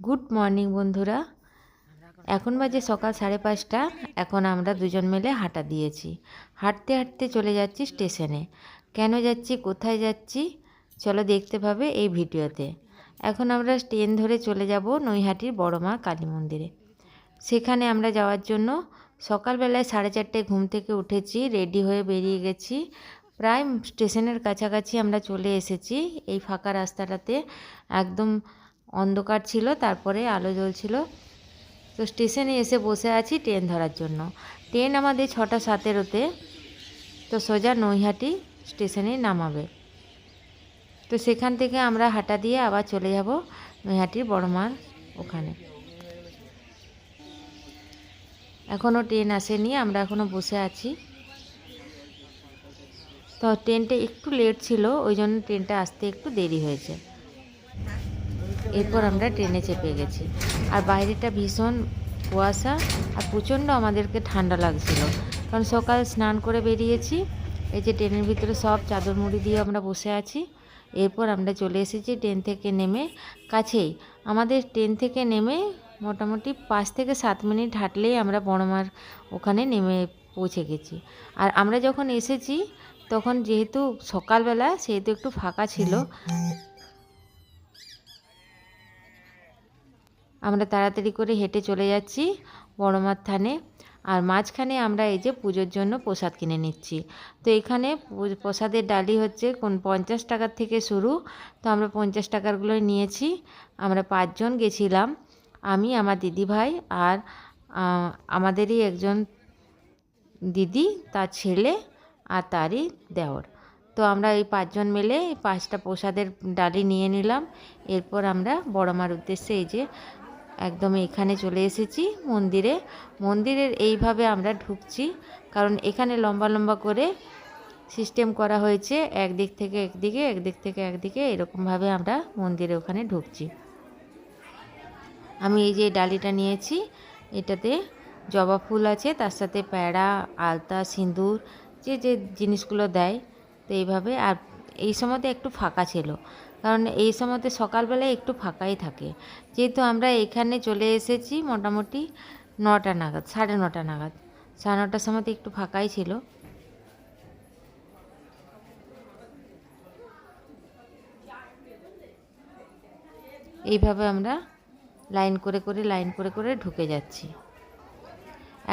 Good morning বন্ধুরা। এখন বাজে সকাল সাড়ে পাঁচটা। এখন আমরা দুজন মিলে হাঁটা দিয়েছি। হাঁটতে হাঁটতে চলে যাচ্ছি স্টেশনে। কেন যাচ্ছি, কোথায় যাচ্ছি, চলো দেখতে পাবে এই ভিডিওতে। এখন আমরা ট্রেন ধরে চলে যাব নৈহাটির বড় মা কালী মন্দিরে। সেখানে আমরা যাওয়ার জন্য সকালবেলায় সাড়ে চারটে ঘুম থেকে উঠেছি, রেডি হয়ে বেরিয়ে গেছি। প্রায় স্টেশনের কাছাকাছি আমরা চলে এসেছি এই ফাঁকা রাস্তাটাতে। একদম অন্ধকার ছিল, তারপরে আলো জ্বলছিল। তো স্টেশনে এসে বসে আছি ট্রেন ধরার জন্য। ট্রেন আমাদের ছটা সতেরোতে, তো সোজা নৈহাটি স্টেশনে নামাবে। তো সেখান থেকে আমরা হাঁটা দিয়ে আবার চলে যাব নৈহাটির বড়মার ওখানে। এখনও ট্রেন আসেনি, আমরা এখনও বসে আছি। তো ট্রেনটা একটু লেট ছিল, ওই জন্য ট্রেনটা আসতে একটু দেরি হয়েছে। এরপর আমরা ট্রেনে চেপে গেছি। আর বাইরেটা ভীষণ কুয়াশা আর প্রচণ্ড আমাদেরকে ঠান্ডা লাগছিল। কারণ সকাল স্নান করে বেরিয়েছি, এই যে ট্রেনের ভিতরে সব চাদর মুড়ি দিয়ে আমরা বসে আছি। এরপর আমরা চলে এসেছি ট্রেন থেকে নেমে কাছেই। আমাদের ট্রেন থেকে নেমে মোটামুটি পাঁচ থেকে সাত মিনিট হাঁটলেই আমরা বড়মার ওখানে নেমে পৌঁছে গেছি। আর আমরা যখন এসেছি, তখন যেহেতু সকালবেলা, সেহেতু একটু ফাঁকা ছিল আমরা তাড়াতাড়ি করে হেঁটে চলে যাচ্ছি বড়মার থানে। আর মাঝখানে আমরা এই যে পুজোর জন্য প্রসাদ কিনে নিচ্ছি। তো এখানে প্রসাদের ডালি হচ্ছে কোন পঞ্চাশ টাকার থেকে শুরু। তো আমরা পঞ্চাশ টাকারগুলোই নিয়েছি। আমরা পাঁচজন গেছিলাম, আমি, আমার দিদিভাই আর আমাদেরই একজন দিদি, তার ছেলে আর তারই দেওর। তো আমরা এই পাঁচজন মিলে পাঁচটা প্রসাদের ডালি নিয়ে নিলাম। এরপর আমরা বড়মার উদ্দেশ্যে এই যে একদম এখানে চলে এসেছি মন্দিরে। মন্দিরের এইভাবে আমরা ঢুকছি, কারণ এখানে লম্বা লম্বা করে সিস্টেম করা হয়েছে, একদিক থেকে একদিকে, একদিক থেকে একদিকে, এরকমভাবে আমরা মন্দিরে ওখানে ঢুকছি। আমি এই যে ডালিটা নিয়েছি, এটাতে জবা ফুল আছে, তার সাথে প্যাড়া আলতা, সিঁদুর, যে যে জিনিসগুলো দেয়, তো এইভাবে, আর এই সময়তে একটু ফাঁকা ছিল। কারণ এই সময়তে সকালবেলায় একটু ফাঁকাই থাকে। যেহেতু আমরা এখানে চলে এসেছি মোটামুটি নটা নাগাদ, সাড়ে নটা নাগাদ। সাড়ে নটার সময়তে একটু ফাঁকাই ছিল। এইভাবে আমরা লাইন করে করে, লাইন করে করে ঢুকে যাচ্ছি।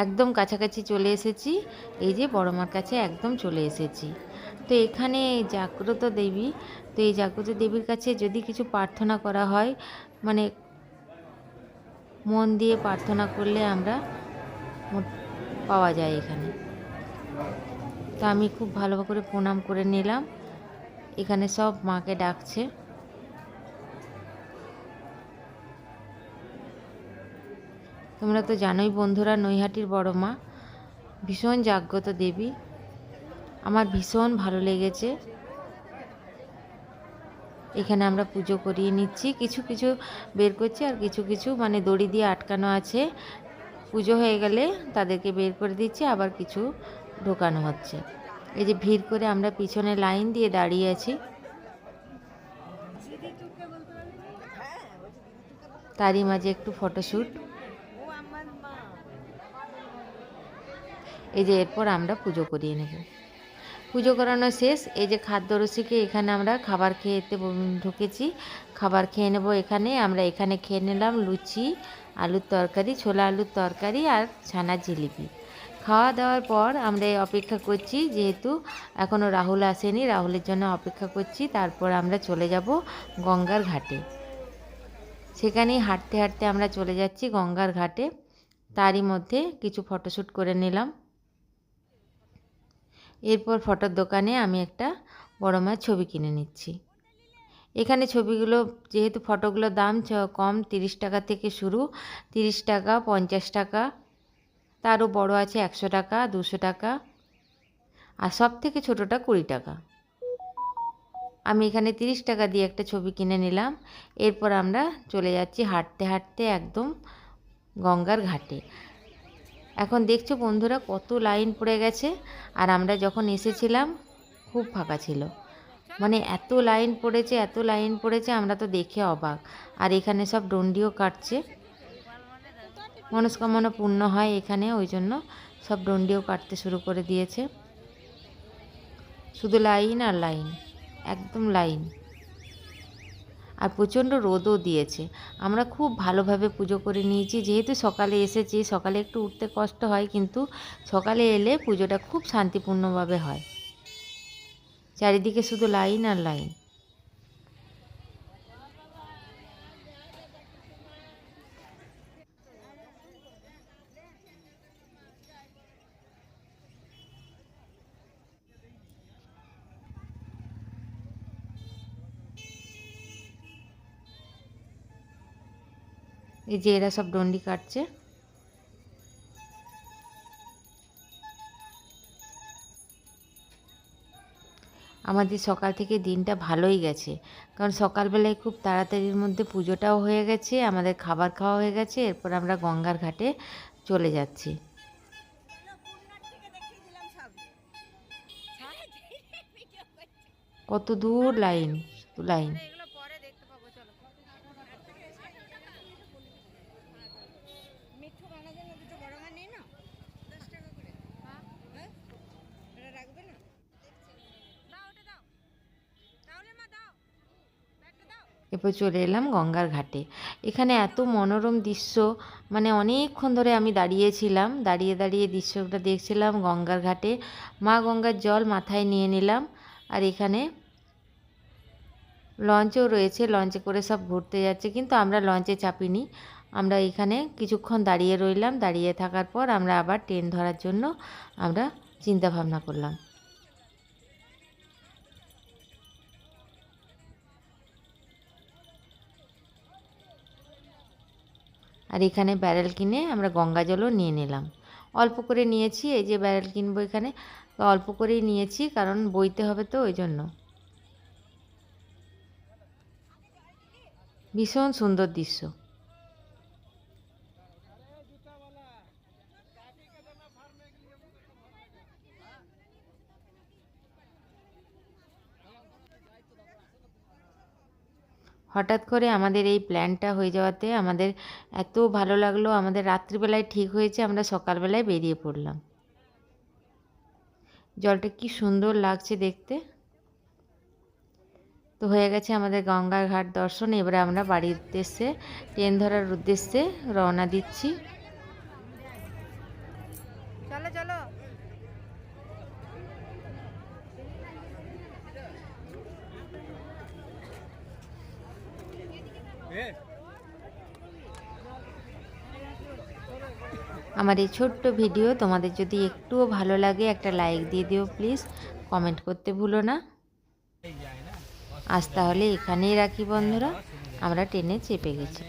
একদম কাছাকাছি চলে এসেছি। এই যে বড়মার কাছে একদম চলে এসেছি। তো এখানে জাগ্রত দেবী তো এই জাগ্রত দেবীর কাছে যদি কিছু প্রার্থনা করা হয় মানে মন দিয়ে প্রার্থনা করলে আমরা পাওয়া যায় এখানে। তো আমি খুব ভালো করে প্রণাম করে নিলাম। এখানে সব মাকে ডাকছে। তোমরা তো জানোই বন্ধুরা, নৈহাটির বড় মা। ভীষণ জাগ্রত দেবী। আমার ভীষণ ভালো লেগেছে। এখানে আমরা পুজো করিয়ে নিচ্ছি। কিছু কিছু বের করছি আর কিছু কিছু মানে দড়ি দিয়ে আটকানো আছে। পুজো হয়ে গেলে তাদেরকে বের করে দিচ্ছি, আবার কিছু ঢোকানো হচ্ছে। এই যে ভিড় করে আমরা পিছনে লাইন দিয়ে দাঁড়িয়ে আছি। তারই মাঝে একটু ফটোশ্যুট। এই যে এরপর আমরা পুজো করিয়ে নেব। পুজো করানো শেষ। এই যে খাদ্য রসিকে এখানে আমরা খাবার ব- ঢুকেছি। খাবার খেয়ে নেব এখানে। আমরা এখানে খেয়ে নিলাম লুচি, আলুর তরকারি, ছোলা আলুর তরকারি আর ছানার জিলিপি। খাওয়া দাওয়ার পর আমরা অপেক্ষা করছি, যেহেতু এখনও রাহুল আসেনি, রাহুলের জন্য অপেক্ষা করছি। তারপর আমরা চলে যাব গঙ্গার ঘাটে। সেখানেই হাঁটতে হাঁটতে আমরা চলে যাচ্ছি গঙ্গার ঘাটে। তারই মধ্যে কিছু ফটোশ্যুট করে নিলাম। এরপর ফটোর দোকানে আমি একটা বড় মায়ের ছবি কিনে নিচ্ছি। এখানে ছবিগুলো যেহেতু ফটোগুলোর দাম কম তিরিশ টাকা থেকে শুরু, তিরিশ টাকা, পঞ্চাশ টাকা, তারও বড় আছে একশো টাকা, দুশো টাকা, আর সব থেকে ছোটোটা কুড়ি টাকা। আমি এখানে তিরিশ টাকা দিয়ে একটা ছবি কিনে নিলাম। এরপর আমরা চলে যাচ্ছি হাঁটতে হাঁটতে একদম গঙ্গার ঘাটে। এখন দেখছ বন্ধুরা কত লাইন পড়ে গেছে। আর আমরা যখন এসেছিলাম, খুব ফাঁকা ছিল। মানে এত লাইন পড়েছে, এত লাইন পড়েছে, আমরা তো দেখে অবাক। আর এখানে সব ডন্ডিও কাটছে। মনস্কামনা পূর্ণ হয় এখানে, ওই জন্য সব ডন্ডিও কাটতে শুরু করে দিয়েছে। শুধু লাইন আর লাইন, একদম লাইন। আর প্রচণ্ড রোদও দিয়েছে। আমরা খুব ভালোভাবে পুজো করে নিয়েছি। যেহেতু সকালে এসেছি, সকালে একটু উঠতে কষ্ট হয়, কিন্তু সকালে এলে পুজোটা খুব শান্তিপূর্ণভাবে হয়। চারিদিকে শুধু লাইন আর লাইন। এই যে এরা সব ডন্ডি কাটছে। আমাদের সকাল থেকে দিনটা ভালোই গেছে। কারণ সকালবেলায় খুব তাড়াতাড়ির মধ্যে পুজোটাও হয়ে গেছে, আমাদের খাবার খাওয়া হয়ে গেছে, এরপর আমরা গঙ্গার ঘাটে চলে যাচ্ছি। কত দূর লাইন লাইন মিঠু বানার জন্য দুটো বড় মাছ নিয়ে নাও দশ টাকা করে হ্যাঁ এটা রাখবে না দাও ওটা দাও তাহলে মা দাও ব্যাগটা দাও এরপর চলে এলাম গঙ্গার ঘাটে। এখানে এত মনোরম দৃশ্য মানে অনেকক্ষণ ধরে আমি দাঁড়িয়েছিলাম, দাঁড়িয়ে দাঁড়িয়ে দৃশ্যটা দেখছিলাম গঙ্গার ঘাটে। মা গঙ্গার জল মাথায় নিয়ে নিলাম আর এখানে লঞ্চও রয়েছে, লঞ্চে করে সব ঘুরতে যাচ্ছে, কিন্তু আমরা লঞ্চে চাপিনি। আমরা এখানে কিছুক্ষণ দাঁড়িয়ে রইলাম, দাঁড়িয়ে থাকার পর আমরা আবার ট্রেন ধরার জন্য আমরা চিন্তা ভাবনা করলাম। আর এখানে ব্যারেল কিনে আমরা গঙ্গা জলও নিয়ে নিলাম। অল্প করে নিয়েছি, এই যে ব্যারেল কিনবো এখানে। অল্প করেই নিয়েছি, কারণ বইতে হবে তো, ওই জন্য। ভীষণ সুন্দর দৃশ্য। হঠাৎ করে আমাদের এই প্ল্যানটা হয়ে যাওয়াতে আমাদের এত ভালো লাগল, আমাদের রাত্রিবেলায় ঠিক হয়েছে, আমরা সকালবেলায় বেরিয়ে পড়লাম। জলটা কি সুন্দর লাগছে দেখতে। তো হয়ে গেছে আমাদের গঙ্গার ঘাট দর্শন, এবারে আমরা বাড়ির উদ্দেশ্যে ট্রেন ধরার উদ্দেশ্যে রওনা দিচ্ছি চলো চলো আমার এই ছোট্ট ভিডিও তোমাদের যদি একটুও ভালো লাগে, একটা লাইক দিয়ে দিও প্লিজ কমেন্ট করতে ভুলো না। আজ তাহলে এখানেই রাখি বন্ধুরা। আমরা ট্রেনে চেপে গেছি।